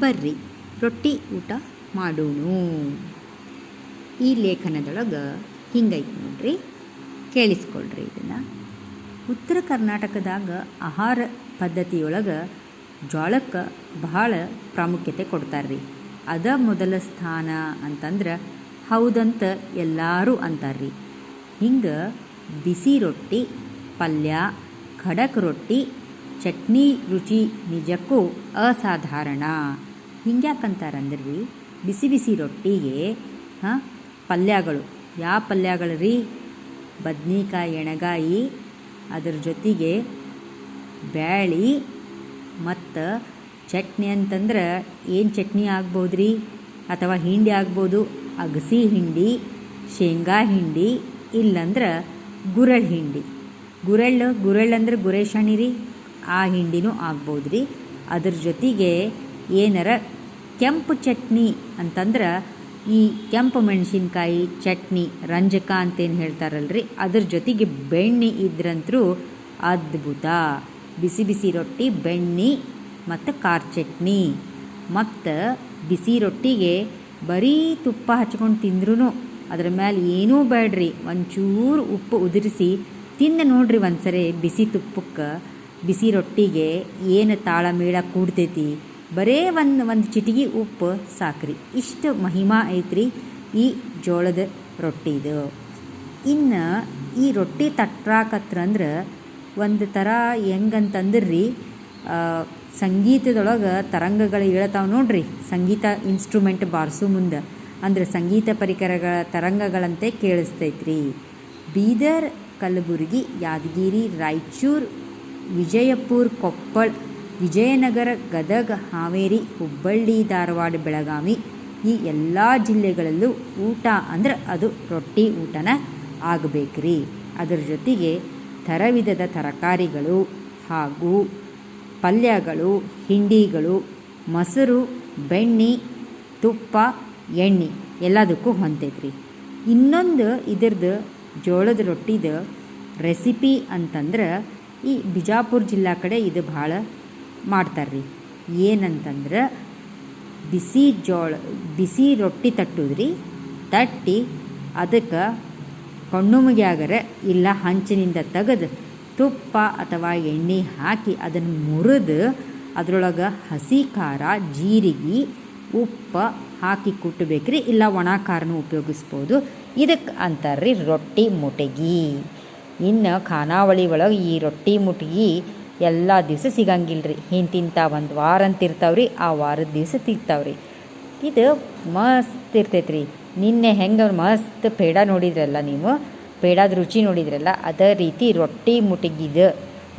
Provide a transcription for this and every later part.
ಬರ್ರಿ ರೊಟ್ಟಿ ಊಟ ಮಾಡೋಣ. ಈ ಲೇಖನದೊಳಗೆ ಹಿಂಗೈತೆ ನೋಡ್ರಿ ಕೇಳಿಸ್ಕೊಳ್ರಿ ಇದನ್ನು. ಉತ್ತರ ಕರ್ನಾಟಕದಾಗ ಆಹಾರ ಪದ್ಧತಿಯೊಳಗೆ ಜೋಳಕ್ಕೆ ಬಹಳ ಪ್ರಾಮುಖ್ಯತೆ ಕೊಡ್ತಾರೆ ರೀ ಅದ ಮೊದಲ ಸ್ಥಾನ ಅಂತಂದ್ರೆ ಹೌದಂತ ಎಲ್ಲರೂ ಅಂತಾರ್ರಿ. ಹಿಂಗೆ ಬಿಸಿ ರೊಟ್ಟಿ, ಪಲ್ಯ, ಖಡಕ್ ರೊಟ್ಟಿ, ಚಟ್ನಿ ರುಚಿ ನಿಜಕ್ಕೂ ಅಸಾಧಾರಣ. ಹಿಂಗ್ಯಾಕಂತಾರಂದ್ರೆ? ರೀ ಬಿಸಿ ಬಿಸಿ ರೊಟ್ಟಿಗೆ, ಹಾಂ, ಪಲ್ಯಗಳು. ಯಾವ ಪಲ್ಯಗಳು ರೀ ಬದ್ನಿಕಾಯಿ ಎಣಗಾಯಿ ಅದ್ರ ಜೊತೆಗೆ ಬ್ಯಾಳಿ ಮತ್ತು ಚಟ್ನಿ ಅಂತಂದ್ರೆ ಏನು ಚಟ್ನಿ ಆಗ್ಬೋದು ರೀ ಅಥವಾ ಹಿಂಡಿ ಆಗ್ಬೋದು? ಅಗಸಿ ಹಿಂಡಿ, ಶೇಂಗಾ ಹಿಂಡಿ, ಇಲ್ಲಂದ್ರೆ ಗುರಳ್ ಹಿಂಡಿ. ಗುರಳ್ಳು ಗುರಳ್ ಅಂದ್ರೆ ಗುರೇಶಾಣಿ ರೀ ಆ ಹಿಂಡಿನೂ ಆಗ್ಬೋದು ರೀ ಅದ್ರ ಜೊತೆಗೆ ಏನಾರ ಕೆಂಪು ಚಟ್ನಿ ಅಂತಂದ್ರೆ ಈ ಕೆಂಪು ಮೆಣಸಿನ್ಕಾಯಿ, ಚಟ್ನಿ, ರಂಜಕ ಅಂತೇನು ಹೇಳ್ತಾರಲ್ರಿ? ಅದ್ರ ಜೊತೆಗೆ ಬೆಣ್ಣೆ ಇದ್ರಂತರೂ ಅದ್ಭುತ. ಬಿಸಿ ಬಿಸಿ ರೊಟ್ಟಿ, ಬೆಣ್ಣೆ ಮತ್ತು ಖಾರ ಚಟ್ನಿ. ಮತ್ತು ಬಿಸಿ ರೊಟ್ಟಿಗೆ ಬರೀ ತುಪ್ಪ ಹಚ್ಕೊಂಡು ತಿಂದ್ರೂ ಅದ್ರ ಮೇಲೆ ಏನೂ ಬೇಡ್ರಿ ಒಂಚೂರು ಉಪ್ಪು ಉದುರಿಸಿ ತಿಂದು ನೋಡ್ರಿ ಒಂದ್ಸರಿ ಬಿಸಿ ತುಪ್ಪಕ್ಕೆ. ಬಿಸಿ ರೊಟ್ಟಿಗೆ ಏನು ತಾಳಮೇಳ ಕೂಡ್ತೈತಿ? ಬರೇ ಒಂದು ಒಂದು ಚಿಟಿಗೆ ಉಪ್ಪು, ಸಾಕ್ರಿ. ಇಷ್ಟು ಮಹಿಮಾ ಐತ್ರಿ ಈ ಜೋಳದ ರೊಟ್ಟಿದು. ಇನ್ನು ಈ ರೊಟ್ಟಿ ತಟ್ರಾಕತ್ರಂದ್ರೆ ಒಂದು ಥರ ಹೆಂಗಂತಂದ್ರೆ ಸಂಗೀತದೊಳಗೆ ತರಂಗಗಳು ಹೇಳ್ತಾವೆ ನೋಡ್ರಿ. ಸಂಗೀತ ಇನ್ಸ್ಟ್ರೂಮೆಂಟ್ ಬಾರಿಸೋ ಮುಂದೆ. ಅಂದ್ರೆ ಸಂಗೀತ ಪರಿಕರಗಳ ತರಂಗಗಳಂತೆ ಕೇಳಿಸ್ತೈತ್ರಿ. ಬೀದರ್, ಕಲಬುರಗಿ, ಯಾದಗಿರಿ, ರಾಯಚೂರು, ವಿಜಯಪುರ, ಕೊಪ್ಪಳ ವಿಜಯನಗರ, ಗದಗ, ಹಾವೇರಿ, ಹುಬ್ಬಳ್ಳಿ, ಧಾರವಾಡ, ಬೆಳಗಾವಿ ಈ ಎಲ್ಲ ಜಿಲ್ಲೆಗಳಲ್ಲೂ ಊಟ ಅಂದ್ರೆ ಅದು ರೊಟ್ಟಿ ಊಟನ ಆಗಬೇಕ್ರಿ. ಅದರ ಜೊತೆಗೆ ಥರವಿಧದ ತರಕಾರಿಗಳು ಹಾಗೂ ಪಲ್ಯಗಳು, ಹಿಂಡಿಗಳು, ಮೊಸರು, ಬೆಣ್ಣೆ, ತುಪ್ಪ, ಎಣ್ಣೆ ಎಲ್ಲದಕ್ಕೂ ಹೊಂತೈತ್ರಿ ಇನ್ನೊಂದು ಇದ್ರದ್ದು ಜೋಳದ ರೊಟ್ಟಿದ ರೆಸಿಪಿ ಅಂತಂದ್ರೆ ಈ ಬಿಜಾಪುರ ಜಿಲ್ಲಾ ಕಡೆ ಇದು ಭಾಳ ಮಾಡ್ತಾರೆ ರೀ ಏನಂತಂದ್ರೆ, ಬಿಸಿ ಜೋಳ, ಬಿಸಿ ರೊಟ್ಟಿ ತಟ್ಟುದ್ರಿ, ತಟ್ಟಿ ಅದಕ್ಕೆ ಕಣ್ಣುಮುಗ್ಯಾಗರ ಇಲ್ಲ ಹಂಚಿನಿಂದ ತೆಗೆದು ತುಪ್ಪ ಅಥವಾ ಎಣ್ಣೆ ಹಾಕಿ ಅದನ್ನು ಮುರಿದು ಅದರೊಳಗೆ ಹಸಿ ಖಾರ, ಜೀರಿಗೆ, ಉಪ್ಪು ಹಾಕಿ ಕುಟ್ಟಬೇಕ್ರಿ ಇಲ್ಲ ಒಣ ಖಾರನೂ ಉಪಯೋಗಿಸ್ಬೋದು. ಇದಕ್ಕೆ ಅಂತಾರ್ರಿ ರೊಟ್ಟಿ ಮುಟಗಿ. ಇನ್ನು ಖಾನಾವಳಿ ಒಳಗೆ ಈ ರೊಟ್ಟಿ ಮುಟಗಿ ಎಲ್ಲ ದಿವಸ ಸಿಗಂಗಿಲ್ಲ ರೀ ಇಂತಿಂಥ ಒಂದು ವಾರ ಅಂತ ಇರ್ತಾವ್ರಿ, ಆ ವಾರದ ದಿವಸ ಸಿಗ್ತಾವ್ರಿ ಇದು ಮಸ್ತ್ ಇರ್ತೈತೆ ರೀ ನಿನ್ನೆ ಹೆಂಗೆ ಮಸ್ತ್ ಪೇಡ ನೋಡಿದ್ರಲ್ಲ ನೀವು? ಪೇಡದ ರುಚಿ ನೋಡಿದ್ರಲ್ಲ, ಅದೇ ರೀತಿ ರೊಟ್ಟಿ ಮುಟಗಿದು.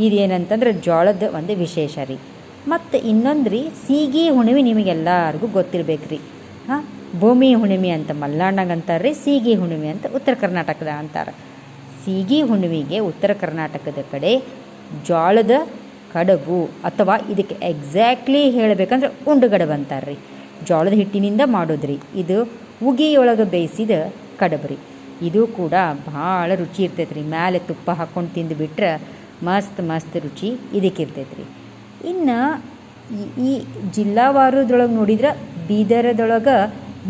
ಇದೇನಂತಂದ್ರೆ ಜೋಳದ ಒಂದು ವಿಶೇಷ ರೀ. ಮತ್ತು ಇನ್ನೊಂದು ರೀ, ಸೀಗಿ ಹುಣಿಮೆ ನಿಮಗೆಲ್ಲರಿಗೂ ಗೊತ್ತಿರ್ಬೇಕು ರೀ ಹಾಂ, ಭೂಮಿ ಹುಣ್ಣಿಮೆ ಅಂತ ಮಲ್ನಾಡಾಗ ಅಂತಾರೆ ರೀ, ಸೀಗಿ ಹುಣ್ಣಿಮೆ ಅಂತ ಉತ್ತರ ಕರ್ನಾಟಕದ ಅಂತಾರೆ. ಸೀಗಿ ಹುಣ್ಣಿಮೆಗೆ ಉತ್ತರ ಕರ್ನಾಟಕದ ಕಡೆ ಜೋಳದ ಕಡಬು ಅಥವಾ ಇದಕ್ಕೆ ಎಕ್ಸಾಕ್ಟ್ಲಿ ಹೇಳಬೇಕಂದ್ರೆ ಉಂಡುಗಡಬು ಅಂತಾರೆ ರೀ ಜೋಳದ ಹಿಟ್ಟಿನಿಂದ ಮಾಡೋದ್ರಿ. ಇದು ಉಗಿಯೊಳಗೆ ಬೇಯಿಸಿದ ಕಡಬು ರೀ. ಇದು ಕೂಡ ಭಾಳ ರುಚಿ ಇರ್ತೈತೆ ರೀ ಮ್ಯಾಲೆ ತುಪ್ಪ ಹಾಕ್ಕೊಂಡು ತಿಂದು ಬಿಟ್ರೆ ಮಸ್ತ್ ಮಸ್ತ್ ರುಚಿ ಇದಕ್ಕೆ ಇರ್ತೈತೆ ರೀ ಇನ್ನು ಈ ಜಿಲ್ಲಾವಾರದೊಳಗೆ ನೋಡಿದ್ರೆ ಬೀದರದೊಳಗೆ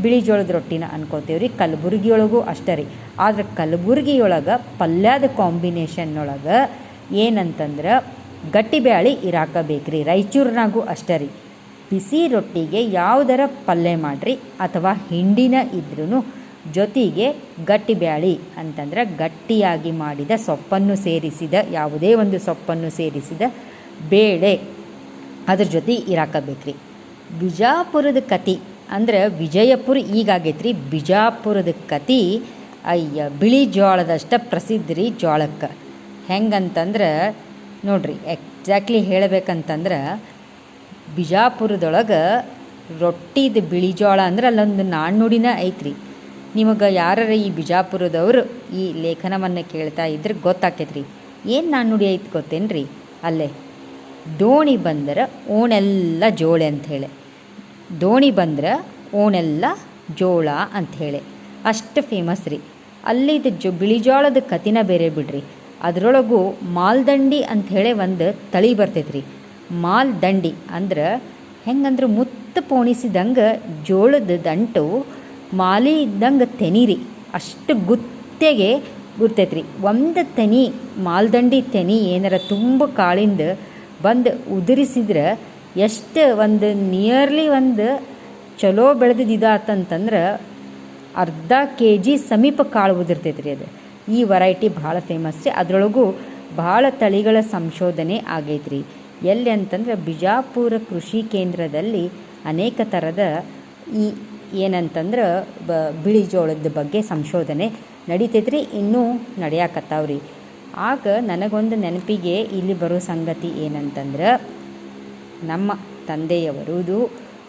ಬಿಳಿ ಜೋಳದ ರೊಟ್ಟಿನ ಅನ್ಕೋತೇವೆ ರೀ. ಕಲಬುರ್ಗಿಯೊಳಗೂ ಅಷ್ಟೇ ರೀ. ಆದರೆ ಕಲಬುರ್ಗಿಯೊಳಗೆ ಪಲ್ಯದ ಕಾಂಬಿನೇಷನ್ನೊಳಗೆ ಏನಂತಂದ್ರೆ ಗಟ್ಟಿ ಬ್ಯಾಳಿ ಇರಾಕ ಬೇಕ್ರಿ ರಾಯಚೂರಿನಾಗೂ ಅಷ್ಟೇ ರೀ. ಬಿಸಿ ರೊಟ್ಟಿಗೆ ಯಾವುದರ ಪಲ್ಯ ಮಾಡಿರಿ ಅಥವಾ ಹಿಂಡಿನ ಇದ್ರೂ ಜೊತೆಗೆ ಗಟ್ಟಿ ಬ್ಯಾಳಿ ಅಂತಂದ್ರೆ ಗಟ್ಟಿಯಾಗಿ ಮಾಡಿದ ಸೊಪ್ಪನ್ನು ಸೇರಿಸಿದ, ಯಾವುದೇ ಒಂದು ಸೊಪ್ಪನ್ನು ಸೇರಿಸಿದ ಬೇಳೆ ಅದ್ರ ಜೊತೆ ಇರಾಕಬೇಕ್ರಿ. ಬಿಜಾಪುರದ ಕತಿ ಅಂದ್ರೆ ವಿಜಯಪುರ ಈಗಾಗೈತೆ ರೀ ಬಿಜಾಪುರದ ಕತಿ ಅಯ್ಯ, ಬಿಳಿ ಜೋಳದಷ್ಟ ಪ್ರಸಿದ್ಧ ರೀ ಜೋಳಕ್ಕೆ ಹೆಂಗಂತಂದ್ರೆ, ನೋಡ್ರಿ ಎಕ್ಸಾಕ್ಟ್ಲಿ ಹೇಳಬೇಕಂತಂದ್ರೆ, ಬಿಜಾಪುರದೊಳಗೆ ರೊಟ್ಟಿದ ಬಿಳಿ ಜೋಳ ಅಂದ್ರೆ ಅಲ್ಲೊಂದು ನಾಣ್ಣುಡಿನ ಐತ್ರಿ. ನಿಮಗೆ ಯಾರ ಈ ಬಿಜಾಪುರದವರು ಈ ಲೇಖನವನ್ನು ಕೇಳ್ತಾ ಇದ್ರೆ ಗೊತ್ತಾಕೈತ್ರಿ. ಏನು ನಾಣ್ಣುಡಿ ಐತಿ ಗೊತ್ತೇನ್ರಿ? ಅಲ್ಲೇ, ದೋಣಿ ಬಂದ್ರೆ ಓಣೆಲ್ಲ ಜೋಳೆ ಅಂಥೇಳಿ ದೋಣಿ ಬಂದ್ರೆ ಓಣೆಲ್ಲ ಜೋಳ ಅಂಥೇಳಿ ಅಷ್ಟು ಫೇಮಸ್ ರೀ. ಅಲ್ಲಿದು ಜೊ, ಬಿಳಿ ಜೋಳದ ಕತಿನ ಬೇರೆ ಬಿಡ್ರಿ. ಅದರೊಳಗೂ ಮಾಲ್ದಂಡಿ ಅಂಥೇಳಿ ಒಂದು ತಳಿ ಬರ್ತೈತೆ ರೀ ಮಾಲ್ದಂಡಿ ಅಂದ್ರೆ ಹೆಂಗಂದ್ರೆ ಮುತ್ತು ಪೋಣಿಸಿದಂಗೆ ಜೋಳದ ದಂಟು, ಮಾಲಿ ಇದ್ದಂಗೆ ತೆನೀರಿ ಅಷ್ಟು ಗುತ್ತೆಗೆ ಗುರ್ತೈತ್ರಿ ಒಂದು ತೆನಿ, ಮಾಲ್ದಂಡಿ ತೆನಿ ಏನಾರ ತುಂಬ ಕಾಳಿಂದ ಬಂದು ಉದುರಿಸಿದ್ರೆ ಎಷ್ಟು ಒಂದು ನಿಯರ್ಲಿ ಒಂದು ಚಲೋ ಬೆಳೆದಿದ್ದಾತಂತಂದ್ರೆ ಅರ್ಧ ಕೆ ಜಿ ಸಮೀಪ ಕಾಳು ಉದುರ್ತೈತ್ರಿ ಅದು. ಈ ವೆರೈಟಿ ಭಾಳ ಫೇಮಸ್ ರೀ. ಅದರೊಳಗೂ ಭಾಳ ತಳಿಗಳ ಸಂಶೋಧನೆ ಆಗೈತ್ರಿ. ಎಲ್ಲಿ ಅಂತಂದ್ರೆ ಬಿಜಾಪುರ ಕೃಷಿ ಕೇಂದ್ರದಲ್ಲಿ ಅನೇಕ ಥರದ ಈ ಏನಂತಂದ್ರೆ ಬ ಬಿಳಿ ಜೋಳದ ಬಗ್ಗೆ ಸಂಶೋಧನೆ ನಡೀತೈತ್ರಿ, ಇನ್ನೂ ನಡೆಯಾಕತ್ತಾವ್ರಿ. ಆಗ ನನಗೊಂದು ನೆನಪಿಗೆ ಇಲ್ಲಿ ಬರೋ ಸಂಗತಿ ಏನಂತಂದ್ರೆ, ನಮ್ಮ ತಂದೆಯವರುದು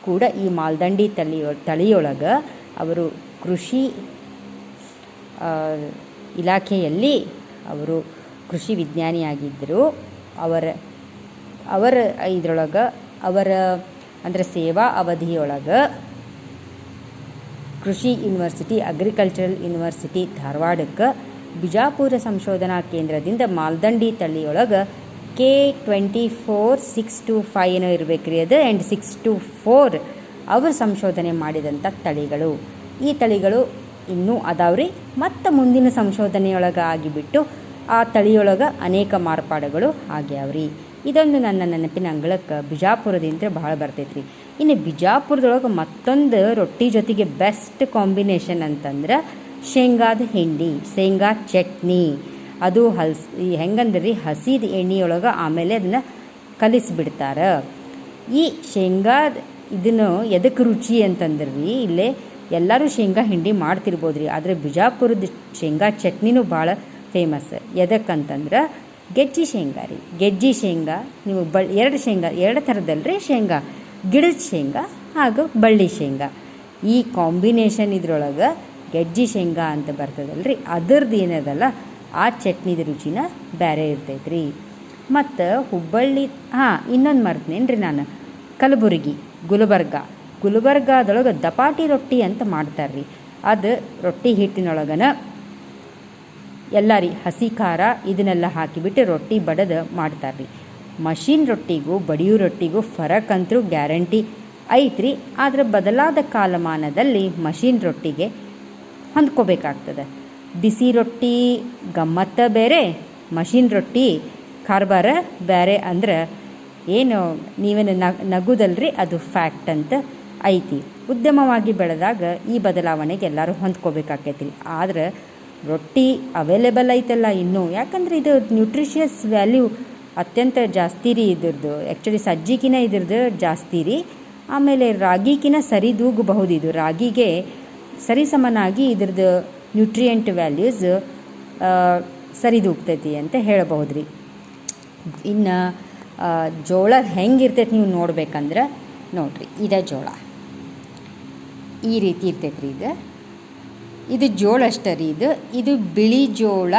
ಕೂಡ ಈ ಮಾಲ್ದಂಡಿ ತಳಿಯೊ ತಳಿಯೊಳಗೆ ಅವರು ಕೃಷಿ ಇಲಾಖೆಯಲ್ಲಿ ಅವರು ಕೃಷಿ ವಿಜ್ಞಾನಿಯಾಗಿದ್ದರು. ಅವರ ಅವರ ಇದರೊಳಗೆ, ಅವರ ಅಂದರೆ ಸೇವಾ ಅವಧಿಯೊಳಗೆ ಕೃಷಿ ಯೂನಿವರ್ಸಿಟಿ, ಅಗ್ರಿಕಲ್ಚರಲ್ ಯೂನಿವರ್ಸಿಟಿ ಧಾರವಾಡಕ್ಕೆ ಬಿಜಾಪುರ ಸಂಶೋಧನಾ ಕೇಂದ್ರದಿಂದ Maldandi ತಳಿಯೊಳಗೆ K twenty four six two five ಏನೋ ಇರಬೇಕು ರೀ ಅದು ಆ್ಯಂಡ್ ಸಿಕ್ಸ್ ಟು ಫೋರ್ ಅವರು ಸಂಶೋಧನೆ ಮಾಡಿದಂಥ ತಳಿಗಳು. ಈ ತಳಿಗಳು ಇನ್ನೂ ಅದಾವ್ರಿ. ಮತ್ತು ಮುಂದಿನ ಸಂಶೋಧನೆಯೊಳಗೆ ಆಗಿಬಿಟ್ಟು ಆ ತಳಿಯೊಳಗೆ ಅನೇಕ ಮಾರ್ಪಾಡುಗಳು ಆಗ್ಯಾವ್ರಿ. ಇದೊಂದು ನನ್ನ ನೆನಪಿನ ಅಂಗಳಕ್ಕೆ ಬಿಜಾಪುರದಿಂದ ಭಾಳ ಬರ್ತೈತ್ರಿ. ಇನ್ನು ಬಿಜಾಪುರದೊಳಗೆ ಮತ್ತೊಂದು ರೊಟ್ಟಿ ಜೊತೆಗೆ ಬೆಸ್ಟ್ ಕಾಂಬಿನೇಷನ್ ಅಂತಂದ್ರೆ ಶೇಂಗಾದ ಹಿಂಡಿ, ಶೇಂಗಾ ಚಟ್ನಿ. ಅದು ಹಲ್ಸ್ ಹೆಂಗಂದ್ರೆ ರೀ ಹಸಿದ ಎಣ್ಣೆಯೊಳಗೆ ಆಮೇಲೆ ಅದನ್ನು ಕಲಿಸಿಬಿಡ್ತಾರೆ. ಈ ಶೇಂಗಾದ ಇದನ್ನು ಎದಕ್ಕೆ ರುಚಿ ಅಂತಂದ್ರೆ? ರೀ ಇಲ್ಲೇ ಎಲ್ಲರೂ ಶೇಂಗಾ ಹಿಂಡಿ ಮಾಡ್ತಿರ್ಬೋದು ರೀ ಆದರೆ ಬಿಜಾಪುರದ ಶೇಂಗಾ ಚಟ್ನಿನೂ ಭಾಳ ಫೇಮಸ್ ಎದಕ್ಕಂತಂದ್ರೆ ಗೆಜ್ಜಿ ಶೇಂಗಾ ರೀ. ಗೆಜ್ಜಿ ಶೇಂಗಾ, ನೀವು ಬಳ್ ಎರಡು ಶೇಂಗಾ, ಎರಡು ಥರದಲ್ರಿ ಶೇಂಗಾ. ಗಿಡದ ಶೇಂಗಾ ಹಾಗೂ ಬಳ್ಳಿ ಶೇಂಗಾ. ಈ ಕಾಂಬಿನೇಷನ್ ಇದ್ರೊಳಗೆ ಗೆಜ್ಜಿ ಶೇಂಗಾ ಅಂತ ಬರ್ತದಲ್ರಿ. ಅದರದ್ದು ಏನದಲ್ಲ, ಆ ಚಟ್ನಿದ ರುಚಿನ ಬೇರೆ ಇರ್ತೈತೆ ರೀ ಮತ್ತು ಹುಬ್ಬಳ್ಳಿ, ಹಾಂ, ಇನ್ನೊಂದು ಮರ್ತೇನೆ ರೀ ನಾನು. ಕಲಬುರಗಿ, ಗುಲ್ಬರ್ಗ. ಗುಲ್ಬರ್ಗಾದೊಳಗೆ ದಪಾಟಿ ರೊಟ್ಟಿ ಅಂತ ಮಾಡ್ತಾರೆ ರೀ ಅದು ರೊಟ್ಟಿ ಹಿಟ್ಟಿನೊಳಗನ ಎಲ್ಲ ರೀ ಹಸಿ ಖಾರ ಇದನ್ನೆಲ್ಲ ಹಾಕಿಬಿಟ್ಟು ರೊಟ್ಟಿ ಬಡದು ಮಾಡ್ತಾರೆ ರೀ ಮಷಿನ್ ರೊಟ್ಟಿಗೂ, ಬಡಿಯೋ ರೊಟ್ಟಿಗೂ ಫರಕ್ ಅಂತೂ ಗ್ಯಾರಂಟಿ ಐತ್ರಿ. ಆದರೆ ಬದಲಾದ ಕಾಲಮಾನದಲ್ಲಿ ಮಷಿನ್ ರೊಟ್ಟಿಗೆ ಹೊಂದ್ಕೋಬೇಕಾಗ್ತದೆ. ಬಿಸಿ ರೊಟ್ಟಿ ಗಮ್ಮತ್ತ ಬೇರೆ, ಮಷಿನ್ ರೊಟ್ಟಿ ಕಾರ್ಬಾರ ಬೇರೆ ಅಂದ್ರೆ ಏನು ನೀವೇನು ನಗುದಲ್ರಿ ಅದು ಫ್ಯಾಕ್ಟ್ ಅಂತ. ಐತಿ. ಉದ್ಯಮವಾಗಿ ಬೆಳೆದಾಗ ಈ ಬದಲಾವಣೆಗೆ ಎಲ್ಲರೂ ಹೊಂದ್ಕೋಬೇಕಾಕೈತಿ. ಆದ್ರೆ ರೊಟ್ಟಿ ಅವೈಲೇಬಲ್ ಐತಲ್ಲ ಇನ್ನೂ. ಯಾಕಂದ್ರೆ ಇದು ನ್ಯೂಟ್ರಿಷಿಯಸ್ ವ್ಯಾಲ್ಯೂ ಅತ್ಯಂತ ಜಾಸ್ತಿ ರೀ ಇದ್ರದ್ದು. ಆ್ಯಕ್ಚುಲಿ ಸಜ್ಜಿಗಿನ ಇದ್ರದ್ದು ಜಾಸ್ತಿ ರೀ. ಆಮೇಲೆ ರಾಗಿಗಿನ ಸರಿದೂಗಬಹುದು ಇದು. ರಾಗಿಗೆ ಸರಿಸಮನಾಗಿ ಇದ್ರದ್ದು ನ್ಯೂಟ್ರಿಯೆಂಟ್ ವ್ಯಾಲ್ಯೂಸ್ ಸರಿದೂಗ್ತೈತಿ ಅಂತ ಹೇಳಬಹುದು ರೀ. ಇನ್ನು ಜೋಳ ಹೆಂಗಿರ್ತೈತಿ ನೀವು ನೋಡ್ಬೇಕಂದ್ರೆ ನೋಡ್ರಿ. ಇದೇ ಜೋಳ. ಈ ರೀತಿ ಇರ್ತೈತೆ ರೀ ಇದು. ಇದು ಜೋಳ ಅಷ್ಟೇ ರೀ ಇದು. ಇದು ಬಿಳಿ ಜೋಳ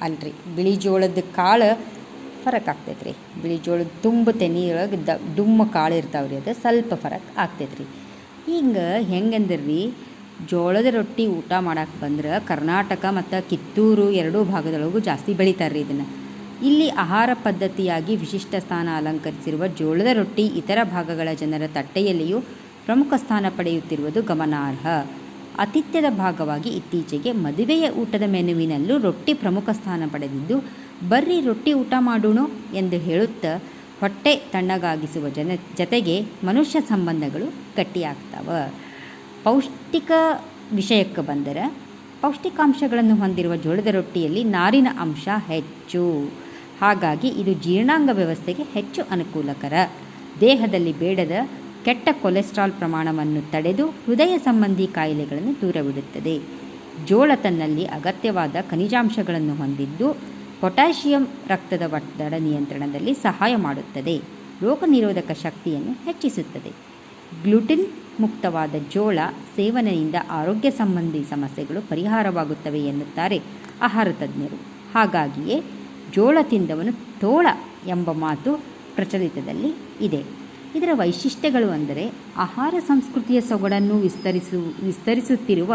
ಅಲ್ರಿ. ಬಿಳಿ ಜೋಳದ ಕಾಳು ಫರಕ್ ಆಗ್ತೈತೆ ರೀ ಬಿಳಿ ಜೋಳದ ತುಂಬ ತೆನಿಯೊಳಗೆ ದ ಡುಮ್ಮ ಕಾಳು ಇರ್ತಾವೆ ರೀ ಅದು. ಸ್ವಲ್ಪ ಫರಕ್ ಆಗ್ತೈತೆ ರೀ ಹಿಂಗೆ ಹೆಂಗಂದ್ರೆ? ರೀ ಜೋಳದ ರೊಟ್ಟಿ ಊಟ ಮಾಡಕ್ಕೆ ಬಂದ್ರೆ ಕರ್ನಾಟಕ ಮತ್ತು ಕಿತ್ತೂರು ಎರಡೂ ಭಾಗದೊಳಗೂ ಜಾಸ್ತಿ ಬೆಳಿತಾರೆ ರೀ ಇದನ್ನು. ಇಲ್ಲಿ ಆಹಾರ ಪದ್ಧತಿಯಾಗಿ ವಿಶಿಷ್ಟ ಸ್ಥಾನ ಅಲಂಕರಿಸಿರುವ ಜೋಳದ ರೊಟ್ಟಿ ಇತರ ಭಾಗಗಳ ಜನರ ತಟ್ಟೆಯಲ್ಲಿಯೂ ಪ್ರಮುಖ ಸ್ಥಾನ ಪಡೆಯುತ್ತಿರುವುದು ಗಮನಾರ್ಹ. ಆತಿಥ್ಯದ ಭಾಗವಾಗಿ ಇತ್ತೀಚೆಗೆ ಮದುವೆಯ ಊಟದ ಮೆನುವಿನಲ್ಲೂ ರೊಟ್ಟಿ ಪ್ರಮುಖ ಸ್ಥಾನ ಪಡೆದಿದ್ದು, ಬರ್ರಿ ರೊಟ್ಟಿ ಊಟ ಮಾಡೋಣ ಎಂದು ಹೇಳುತ್ತಾ ಹೊಟ್ಟೆ ತಣ್ಣಗಾಗಿಸುವ ಜನ, ಜತೆಗೆ ಮನುಷ್ಯ ಸಂಬಂಧಗಳು ಗಟ್ಟಿಯಾಗ್ತವೆ. ಪೌಷ್ಟಿಕ ವಿಷಯಕ್ಕೆ ಬಂದರೆ ಪೌಷ್ಟಿಕಾಂಶಗಳನ್ನು ಹೊಂದಿರುವ ಜೋಳದ ರೊಟ್ಟಿಯಲ್ಲಿ ನಾರಿನ ಅಂಶ ಹೆಚ್ಚು. ಹಾಗಾಗಿ ಇದು ಜೀರ್ಣಾಂಗ ವ್ಯವಸ್ಥೆಗೆ ಹೆಚ್ಚು ಅನುಕೂಲಕರ. ದೇಹದಲ್ಲಿ ಬೇಡದ ಕೆಟ್ಟ ಕೊಲೆಸ್ಟ್ರಾಲ್ ಪ್ರಮಾಣವನ್ನು ತಡೆದು ಹೃದಯ ಸಂಬಂಧಿ ಕಾಯಿಲೆಗಳನ್ನು ದೂರವಿಡುತ್ತದೆ. ಜೋಳ ತನ್ನಲ್ಲಿ ಅಗತ್ಯವಾದ ಖನಿಜಾಂಶಗಳನ್ನು ಹೊಂದಿದ್ದು ಪೊಟ್ಯಾಷಿಯಂ ರಕ್ತದ ಒತ್ತಡ ನಿಯಂತ್ರಣದಲ್ಲಿ ಸಹಾಯ ಮಾಡುತ್ತದೆ. ರೋಗ ನಿರೋಧಕ ಶಕ್ತಿಯನ್ನು ಹೆಚ್ಚಿಸುತ್ತದೆ. ಗ್ಲುಟಿನ್ ಮುಕ್ತವಾದ ಜೋಳ ಸೇವನೆಯಿಂದ ಆರೋಗ್ಯ ಸಂಬಂಧಿ ಸಮಸ್ಯೆಗಳು ಪರಿಹಾರವಾಗುತ್ತವೆ ಎನ್ನುತ್ತಾರೆ ಆಹಾರ ತಜ್ಞರು. ಹಾಗಾಗಿಯೇ ಜೋಳ ತಿಂದವನು ತೋಳ ಎಂಬ ಮಾತು ಪ್ರಚಲಿತದಲ್ಲಿ ಇದೆ. ಇದರ ವೈಶಿಷ್ಟ್ಯಗಳು ಅಂದರೆ ಆಹಾರ ಸಂಸ್ಕೃತಿಯ ಸೊಗಡನ್ನು ವಿಸ್ತರಿಸು, ವಿಸ್ತರಿಸುತ್ತಿರುವ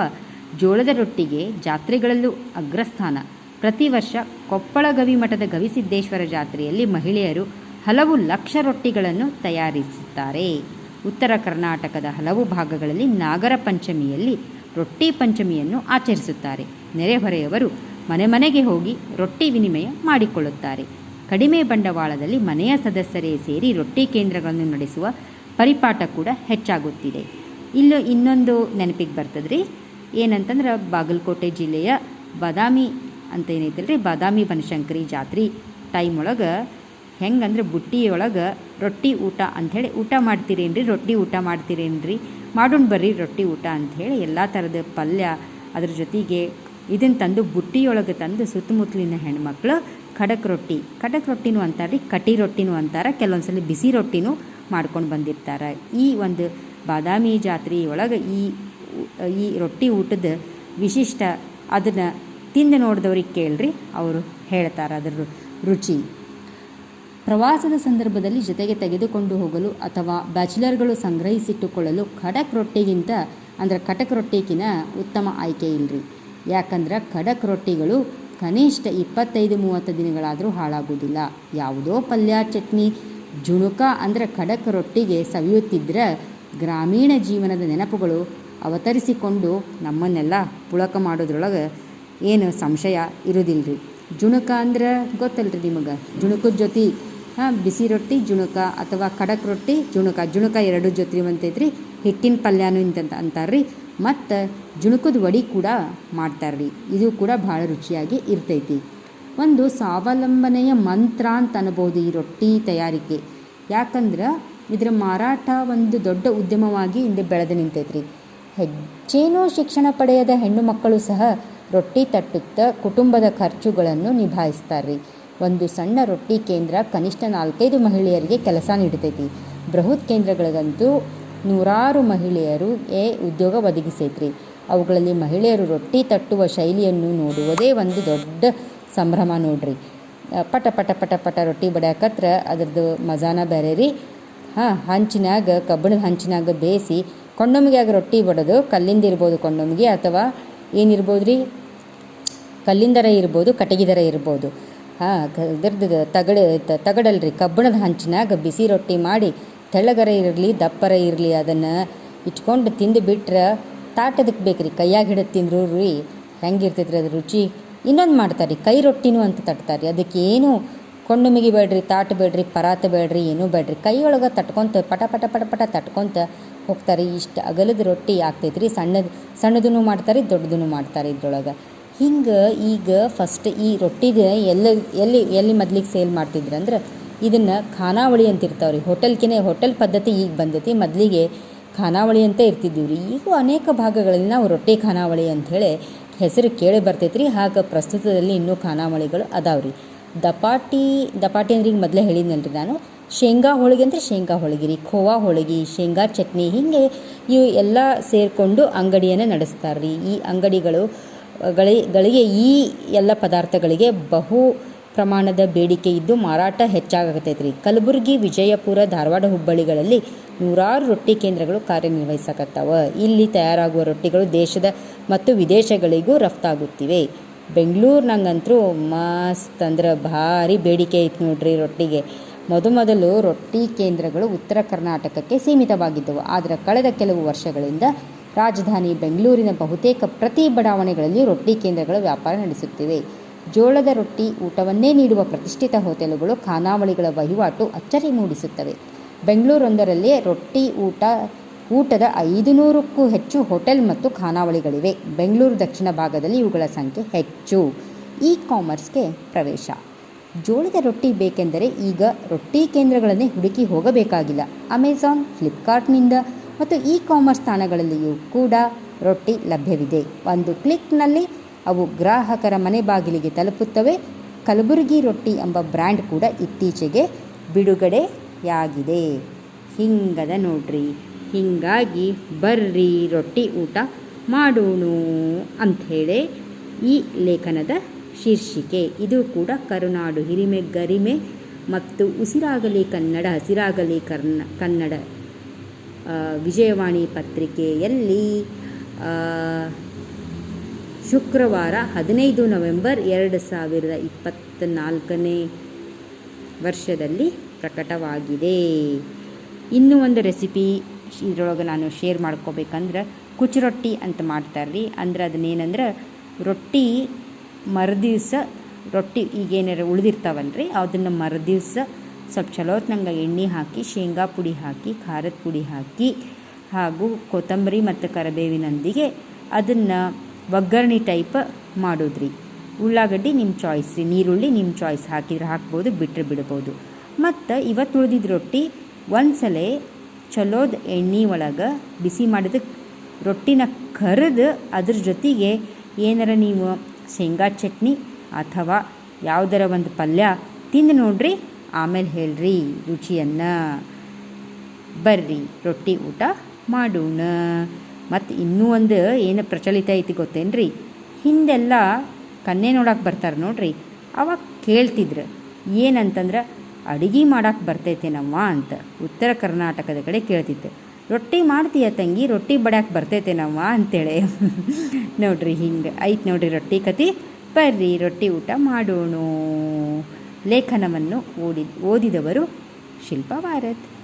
ಜೋಳದ ರೊಟ್ಟಿಗೆ ಜಾತ್ರೆಗಳಲ್ಲೂ ಅಗ್ರಸ್ಥಾನ. ಪ್ರತಿ ವರ್ಷ ಕೊಪ್ಪಳ ಗವಿಮಠದ ಗವಿಸಿದ್ದೇಶ್ವರ ಜಾತ್ರೆಯಲ್ಲಿ ಮಹಿಳೆಯರು ಹಲವು ಲಕ್ಷ ರೊಟ್ಟಿಗಳನ್ನು ತಯಾರಿಸುತ್ತಾರೆ. ಉತ್ತರ ಕರ್ನಾಟಕದ ಹಲವು ಭಾಗಗಳಲ್ಲಿ ನಾಗರ ಪಂಚಮಿಯಲ್ಲಿ ರೊಟ್ಟಿ ಪಂಚಮಿಯನ್ನು ಆಚರಿಸುತ್ತಾರೆ. ನೆರೆಹೊರೆಯವರು ಮನೆ ಮನೆಗೆ ಹೋಗಿ ರೊಟ್ಟಿ ವಿನಿಮಯ ಮಾಡಿಕೊಳ್ಳುತ್ತಾರೆ. ಕಡಿಮೆ ಬಂಡವಾಳದಲ್ಲಿ ಮನೆಯ ಸದಸ್ಯರೇ ಸೇರಿ ರೊಟ್ಟಿ ಕೇಂದ್ರಗಳನ್ನು ನಡೆಸುವ ಪರಿಪಾಠ ಕೂಡ ಹೆಚ್ಚಾಗುತ್ತಿದೆ. ಇಲ್ಲೂ ಇನ್ನೊಂದು ನೆನಪಿಗೆ ಬರ್ತದ್ರಿ. ಏನಂತಂದ್ರೆ ಬಾಗಲಕೋಟೆ ಜಿಲ್ಲೆಯ ಬಾದಾಮಿ ಅಂತ ಏನೈತಲ್ರಿ? ಬಾದಾಮಿ ಬನಶಂಕರಿ ಜಾತ್ರೆ ಟೈಮ್ ಒಳಗೆ ಹೆಂಗಂದ್ರೆ ಬುಟ್ಟಿಯೊಳಗೆ ರೊಟ್ಟಿ ಊಟ ಅಂಥೇಳಿ ಊಟ ಮಾಡ್ತೀರೇನ್ರಿ? ರೊಟ್ಟಿ ಊಟ ಮಾಡ್ತೀರೇನ್ರಿ? ಮಾಡೋಣ ಬರ್ರಿ ರೊಟ್ಟಿ ಊಟ ಅಂಥೇಳಿ ಎಲ್ಲ ಥರದ ಪಲ್ಯ ಅದ್ರ ಜೊತೆಗೆ ಇದನ್ನು ತಂದು ಬುಟ್ಟಿಯೊಳಗೆ ತಂದು ಸುತ್ತಮುತ್ತಲಿನ ಹೆಣ್ಮಕ್ಳು ಖಡಕ್ ರೊಟ್ಟಿ. ಖಡಕ್ ರೊಟ್ಟಿನೂ ಅಂತಾರೆ ರೀ ಕಟಿ ರೊಟ್ಟಿನೂ ಅಂತಾರೆ ಕೆಲವೊಂದು ಸಲ ಬಿಸಿ ರೊಟ್ಟಿನೂ ಮಾಡ್ಕೊಂಡು ಬಂದಿರ್ತಾರೆ. ಈ ಒಂದು ಬಾದಾಮಿ ಜಾತ್ರೆ ಒಳಗೆ ಈ ಈ ರೊಟ್ಟಿ ಊಟದ ವಿಶಿಷ್ಟ ಅದನ್ನು ತಿಂದು ನೋಡಿದವ್ರಿಗೆ ಕೇಳ್ರಿ, ಅವರು ಹೇಳ್ತಾರೆ ಅದರ ರುಚಿ. ಪ್ರವಾಸದ ಸಂದರ್ಭದಲ್ಲಿ ಜೊತೆಗೆ ತೆಗೆದುಕೊಂಡು ಹೋಗಲು ಅಥವಾ ಬ್ಯಾಚುಲರ್ಗಳು ಸಂಗ್ರಹಿಸಿಟ್ಟುಕೊಳ್ಳಲು ಖಡಕ್ ರೊಟ್ಟಿಗಿಂತ, ಅಂದರೆ ಖಟಕ್ ರೊಟ್ಟಿಗಿನ ಉತ್ತಮ ಆಯ್ಕೆ ಇಲ್ಲರಿ ಯಾಕಂದ್ರೆ ಖಡಕ್ ರೊಟ್ಟಿಗಳು ಕನಿಷ್ಠ ಇಪ್ಪತ್ತೈದು ಮೂವತ್ತು ದಿನಗಳಾದರೂ ಹಾಳಾಗೋದಿಲ್ಲ ಯಾವುದೋ ಪಲ್ಯ, ಚಟ್ನಿ, ಜುಣುಕ ಅಂದರೆ ಖಡಕ್ ರೊಟ್ಟಿಗೆ ಸವಿಯುತ್ತಿದ್ದರೆ ಗ್ರಾಮೀಣ ಜೀವನದ ನೆನಪುಗಳು ಅವತರಿಸಿಕೊಂಡು ನಮ್ಮನ್ನೆಲ್ಲ ಪುಳಕ ಮಾಡೋದ್ರೊಳಗೆ ಏನು ಸಂಶಯ ಇರೋದಿಲ್ಲ ರೀ ಜುಣುಕ ಅಂದ್ರೆ ಗೊತ್ತಲ್ರಿ ನಿಮಗೆ? ಜುಣುಕದ ಜೊತೆ, ಹಾಂ, ಬಿಸಿ ರೊಟ್ಟಿ, ಜುಣುಕ ಅಥವಾ ಖಡಕ್ ರೊಟ್ಟಿ, ಜುಣುಕ. ಜುಣುಕ ಎರಡು ಜೊತೆ ಅಂತೈತ್ರಿ ಹಿಟ್ಟಿನ ಪಲ್ಯನೂ ಇಂತ ಅಂತಾರ್ರಿ. ಮತ್ತು ಜುಣುಕದ ವಡಿ ಕೂಡ ಮಾಡ್ತಾರೆ ರೀ ಇದು ಕೂಡ ಭಾಳ ರುಚಿಯಾಗಿ ಇರ್ತೈತಿ. ಒಂದು ಸ್ವಾವಲಂಬನೆಯ ಮಂತ್ರ ಅಂತ ಅನ್ಬೋದು ಈ ರೊಟ್ಟಿ ತಯಾರಿಕೆ. ಯಾಕಂದ್ರೆ ಇದರ ಮಾರಾಟ ಒಂದು ದೊಡ್ಡ ಉದ್ಯಮವಾಗಿ ಇಲ್ಲಿ ಬೆಳೆದು ನಿಂತೈತ್ರಿ. ಹೆಚ್ಚೇನೂ ಶಿಕ್ಷಣ ಪಡೆಯದ ಹೆಣ್ಣು ಮಕ್ಕಳು ಸಹ ರೊಟ್ಟಿ ತಟ್ಟುತ್ತಾ ಕುಟುಂಬದ ಖರ್ಚುಗಳನ್ನು ನಿಭಾಯಿಸ್ತಾರೆ ಒಂದು ಸಣ್ಣ ರೊಟ್ಟಿ ಕೇಂದ್ರ ಕನಿಷ್ಠ ನಾಲ್ಕೈದು ಮಹಿಳೆಯರಿಗೆ ಕೆಲಸ ನೀಡ್ತೈತಿ. ಬೃಹತ್ ಕೇಂದ್ರಗಳಿಗಂತೂ ನೂರಾರು ಮಹಿಳೆಯರು ಏ ಉದ್ಯೋಗ ಒದಗಿಸೈತ್ರಿ ಅವುಗಳಲ್ಲಿ ಮಹಿಳೆಯರು ರೊಟ್ಟಿ ತಟ್ಟುವ ಶೈಲಿಯನ್ನು ನೋಡುವುದೇ ಒಂದು ದೊಡ್ಡ ಸಂಭ್ರಮ ನೋಡ್ರಿ. ಪಟ ಪಟ ಪಟ ಪಟ ರೊಟ್ಟಿ ಬಡಿಯಾಕತ್ರ ಅದ್ರದ್ದು ಮಜಾನ ಬೇರೆ ರೀ. ಹಾಂ ಹಂಚಿನಾಗ ಕಬ್ಬಿಣದ ಹಂಚಿನಾಗ ಬೇಯಿಸಿ ಕೊಂಡೊಮ್ಮಿಗ್ಯಾಗ ರೊಟ್ಟಿ ಬಡೋದು, ಕಲ್ಲಿಂದ ಇರ್ಬೋದು ಕೊಂಡೊಮ್ಮಿಗೆ ಅಥವಾ ಏನಿರ್ಬೋದು ರೀ ಕಲ್ಲಿಂದರ ಇರ್ಬೋದು ಕಟಗಿದರ ಇರ್ಬೋದು. ಹಾಂ ಇದ್ರದ್ದು ತಗಡ ತಗಡಲ್ರಿ. ಕಬ್ಬಿಣದ ಹಂಚಿನಾಗ ಬಿಸಿ ರೊಟ್ಟಿ ಮಾಡಿ ತೆಳ್ಳಗರ ಇರಲಿ, ದಪ್ಪರ ಇರಲಿ, ಅದನ್ನು ಇಟ್ಕೊಂಡು ತಿಂದು ಬಿಟ್ರೆ ತಾಟದಕ್ಕೆ ಬೇಕು ರೀ ಕೈಯಾಗ ಹಿಡಿದು ತಿಂದ್ರು ರೀ ಹೆಂಗಿರ್ತೈತ್ರಿ ಅದು ರುಚಿ? ಇನ್ನೊಂದು ಮಾಡ್ತಾರೆ ಕೈ ರೊಟ್ಟಿನೂ ಅಂತ ತಟ್ತಾರೆ ಅದಕ್ಕೆ ಏನು ಕೊಂಡುಮಿಗಿ ಬೇಡ್ರಿ ತಾಟ ಬೇಡ್ರಿ, ಪರಾತ ಬೇಡ್ರಿ, ಏನೂ ಬೇಡ್ರಿ. ಕೈಯೊಳಗೆ ತಟ್ಕೊಂತ ಪಟ ಪಟ ಪಟ ಪಟ ತಟ್ಕೊತ ಹೋಗ್ತಾರೆ ಇಷ್ಟು ಅಗಲದ ರೊಟ್ಟಿ ಆಗ್ತೈತೆ ರೀ ಸಣ್ಣದು ಸಣ್ಣದೂ ಮಾಡ್ತಾರೆ ದೊಡ್ಡದೂ ಮಾಡ್ತಾರೆ ಇದ್ರೊಳಗೆ. ಹಿಂಗೆ ಈಗ ಫಸ್ಟ್ ಈ ರೊಟ್ಟಿಗೆ ಎಲ್ಲ, ಎಲ್ಲಿ ಎಲ್ಲಿ ಮೊದ್ಲಿಗೆ ಸೇಲ್ ಮಾಡ್ತಿದ್ರು ಅಂದ್ರೆ ಇದನ್ನು ಖಾನಾವಳಿ ಅಂತ ರೀ ಹೋಟೆಲ್ಕಿನೇ ಹೋಟೆಲ್ ಪದ್ಧತಿ ಈಗ ಬಂದೈತಿ. ಮೊದಲಿಗೆ ಖಾನಾವಳಿ ಅಂತ ಇರ್ತಿದ್ದೀವಿ ರೀ ಈಗೂ ಅನೇಕ ಭಾಗಗಳಲ್ಲಿ ನಾವು ರೊಟ್ಟಿ ಖಾನಾವಳಿ ಅಂಥೇಳಿ ಹೆಸರು ಕೇಳಿ ಬರ್ತೈತೆ ರೀ ಹಾಗೆ ಪ್ರಸ್ತುತದಲ್ಲಿ ಇನ್ನೂ ಖಾನಾವಳಿಗಳು ಅದಾವೆ ದಪಾಟಿ ದಪಾಟಿ ಅಂದ್ರೆ ಈಗ ಮೊದಲೇ ಹೇಳಿದ್ನಲ್ಲ ರೀ ನಾನು. ಶೇಂಗಾ ಹೋಳಿಗೆ ಅಂದರೆ ಶೇಂಗಾ ಹೋಳಿಗೆ ರೀ. ಖೋವಾ ಹೋಳಿಗೆ, ಶೇಂಗಾ ಚಟ್ನಿ ಹೀಗೆ ಇವು ಎಲ್ಲ ಸೇರಿಕೊಂಡು ಅಂಗಡಿಯನ್ನು ನಡೆಸ್ತಾರೆ ರೀ ಈ ಅಂಗಡಿಗಳು ಗಳಿ ಗಳಿಗೆ ಈ ಎಲ್ಲ ಪದಾರ್ಥಗಳಿಗೆ ಬಹು ಪ್ರಮಾಣದ ಬೇಡಿಕೆ ಇದ್ದು ಮಾರಾಟ ಹೆಚ್ಚಾಗತೈತೆ ರೀ ಕಲಬುರಗಿ, ವಿಜಯಪುರ, ಧಾರವಾಡ ಹುಬ್ಬಳ್ಳಿಗಳಲ್ಲಿ ನೂರಾರು ರೊಟ್ಟಿ ಕೇಂದ್ರಗಳು ಕಾರ್ಯನಿರ್ವಹಿಸಕತ್ತಾವ. ಇಲ್ಲಿ ತಯಾರಾಗುವ ರೊಟ್ಟಿಗಳು ದೇಶದ ಮತ್ತು ವಿದೇಶಗಳಿಗೂ ರಫ್ತಾಗುತ್ತಿವೆ. ಬೆಂಗಳೂರಿನಂಗಂತೂ ಮಸ್ತ್ ಅಂದ್ರೆ ಭಾರಿ ಬೇಡಿಕೆ ಐತೆ ನೋಡ್ರಿ ರೊಟ್ಟಿಗೆ. ಮೊದಮೊದಲು ರೊಟ್ಟಿ ಕೇಂದ್ರಗಳು ಉತ್ತರ ಕರ್ನಾಟಕಕ್ಕೆ ಸೀಮಿತವಾಗಿದ್ದವು. ಆದರೆ ಕಳೆದ ಕೆಲವು ವರ್ಷಗಳಿಂದ ರಾಜಧಾನಿ ಬೆಂಗಳೂರಿನ ಬಹುತೇಕ ಪ್ರತಿ ಬಡಾವಣೆಗಳಲ್ಲಿ ರೊಟ್ಟಿ ಕೇಂದ್ರಗಳು ವ್ಯಾಪಾರ ನಡೆಸುತ್ತಿವೆ. ಜೋಳದ ರೊಟ್ಟಿ ಊಟವನ್ನೇ ನೀಡುವ ಪ್ರತಿಷ್ಠಿತ ಹೋಟೆಲುಗಳು ಖಾನಾವಳಿಗಳ ವಹಿವಾಟು ಅಚ್ಚರಿ ಮೂಡಿಸುತ್ತವೆ. ಬೆಂಗಳೂರೊಂದರಲ್ಲಿಯೇ ರೊಟ್ಟಿ ಊಟ, ಊಟದ ಐದು ನೂರಕ್ಕೂ ಹೆಚ್ಚು ಹೋಟೆಲ್ ಮತ್ತು ಖಾನಾವಳಿಗಳಿವೆ. ಬೆಂಗಳೂರು ದಕ್ಷಿಣ ಭಾಗದಲ್ಲಿ ಇವುಗಳ ಸಂಖ್ಯೆ ಹೆಚ್ಚು. ಇ ಕಾಮರ್ಸ್ಗೆ ಪ್ರವೇಶ. ಜೋಳದ ರೊಟ್ಟಿ ಬೇಕೆಂದರೆ ಈಗ ರೊಟ್ಟಿ ಕೇಂದ್ರಗಳನ್ನೇ ಹುಡುಕಿ ಹೋಗಬೇಕಾಗಿಲ್ಲ. ಅಮೆಜಾನ್, ಫ್ಲಿಪ್ಕಾರ್ಟ್ನಿಂದ ಮತ್ತು ಇ ಕಾಮರ್ಸ್ ತಾಣಗಳಲ್ಲಿಯೂ ಕೂಡ ರೊಟ್ಟಿ ಲಭ್ಯವಿದೆ. ಒಂದು ಕ್ಲಿಕ್ನಲ್ಲಿ ಅವು ಗ್ರಾಹಕರ ಮನೆ ಬಾಗಿಲಿಗೆ ತಲುಪುತ್ತವೆ. ಕಲಬುರಗಿ ರೊಟ್ಟಿ ಎಂಬ ಬ್ರ್ಯಾಂಡ್ ಕೂಡ ಇತ್ತೀಚೆಗೆ ಬಿಡುಗಡೆಯಾಗಿದೆ. ಹಿಂಗದ ನೋಡ್ರಿ, ಹೀಗಾಗಿ ಬರ್ರಿ ರೊಟ್ಟಿ ಊಟ ಮಾಡೋಣ ಅಂಥೇಳಿ ಈ ಲೇಖನದ ಶೀರ್ಷಿಕೆ. ಇದು ಕೂಡ ಕರುನಾಡು ಹಿರಿಮೆ ಗರಿಮೆ ಮತ್ತು ಉಸಿರಾಗಲಿ ಕನ್ನಡ, ಹಸಿರಾಗಲಿ ಕರ್ನ, ಕನ್ನಡ ವಿಜಯವಾಣಿ ಪತ್ರಿಕೆಯಲ್ಲಿ ಶುಕ್ರವಾರ ಹದಿನೈದು ನವೆಂಬರ್ ಎರಡು ಸಾವಿರದ ಇಪ್ಪತ್ತ್ನಾಲ್ಕನೇ ವರ್ಷದಲ್ಲಿ ಪ್ರಕಟವಾಗಿದೆ. ಇನ್ನೂ ಒಂದು ರೆಸಿಪಿ ಇದರೊಳಗೆ ನಾನು ಶೇರ್ ಮಾಡ್ಕೋಬೇಕಂದ್ರೆ ಕುಚ್ಚು ರೊಟ್ಟಿ ಅಂತ ಮಾಡ್ತಾರೆ ಅಂದ್ರೆ ಅದನ್ನೇನಂದ್ರೆ ರೊಟ್ಟಿ ಮರುದಿವ್ಸ ರೊಟ್ಟಿ ಈಗೇನಾರು ಉಳಿದಿರ್ತಾವಲ್ರಿ, ಅದನ್ನು ಮರುದಿವ್ಸ ಸ್ವಲ್ಪ ಚಲೋ ಹೊತ್ನಂಗೆ ಎಣ್ಣೆ ಹಾಕಿ, ಶೇಂಗಾ ಪುಡಿ ಹಾಕಿ, ಖಾರದ ಪುಡಿ ಹಾಕಿ, ಹಾಗೂ ಕೊತ್ತಂಬರಿ ಮತ್ತು ಕರಿಬೇವಿನೊಂದಿಗೆ ಅದನ್ನು ಒಗ್ಗರಣೆ ಟೈಪ್ ಮಾಡೋದ್ರಿ. ಉಳ್ಳಾಗಡ್ಡಿ ನಿಮ್ಮ ಚಾಯ್ಸ್ ರೀ. ನೀರುಳ್ಳಿ ನಿಮ್ಮ ಚಾಯ್ಸ್ ಹಾಕಿದ್ರೆ ಹಾಕ್ಬೋದು ಬಿಟ್ಟರೆ ಬಿಡ್ಬೋದು. ಮತ್ತು ಇವತ್ತು ಉಳಿದಿದ್ದ ರೊಟ್ಟಿ ಒಂದ್ಸಲ ಚಲೋದ ಎಣ್ಣೆ ಒಳಗೆ ಬಿಸಿ ಮಾಡಿದ ರೊಟ್ಟಿನ ಕರೆದು ಅದ್ರ ಜೊತೆಗೆ ಏನಾರ ನೀವು ಶೇಂಗಾ ಚಟ್ನಿ ಅಥವಾ ಯಾವುದರ ಒಂದು ಪಲ್ಯ ತಿಂದು ನೋಡ್ರಿ, ಆಮೇಲೆ ಹೇಳ್ರಿ ರುಚಿಯನ್ನು. ಬರ್ರಿ, ರೊಟ್ಟಿ ಊಟ ಮಾಡೋಣ. ಮತ್ತು ಇನ್ನೂ ಒಂದು ಏನು ಪ್ರಚಲಿತ ಐತಿ ಗೊತ್ತೇನ್ರಿ? ಹಿಂದೆಲ್ಲ ಕನ್ನೆ ನೋಡಕ್ಕೆ ಬರ್ತಾರೆ ನೋಡ್ರಿ. ಅವಾಗ ಕೇಳ್ತಿದ್ರು, ಏನಂತಂದ್ರೆ ಅಡುಗೆ ಮಾಡಕ್ಕೆ ಬರ್ತೈತೇನವ್ವ ಅಂತ ಉತ್ತರ ಕರ್ನಾಟಕದ ಕಡೆ ಕೇಳ್ತಿತ್ತು. ರೊಟ್ಟಿ ಮಾಡ್ತೀಯ ತಂಗಿ, ರೊಟ್ಟಿ ಬಡ್ಯಾಕೆ ಬರ್ತೈತೇನವ್ವ ಅಂತೇಳಿ. ನೋಡ್ರಿ ಹಿಂಗೆ ಐತೆ ನೋಡ್ರಿ ರೊಟ್ಟಿ ಕತಿ. ಬರ್ರಿ ರೊಟ್ಟಿ ಊಟ ಮಾಡೋಣ. ಲೇಖನವನ್ನು ಓದಿ ಓದಿದವರು ಶಿಲ್ಪಾ ಭಾರತ್.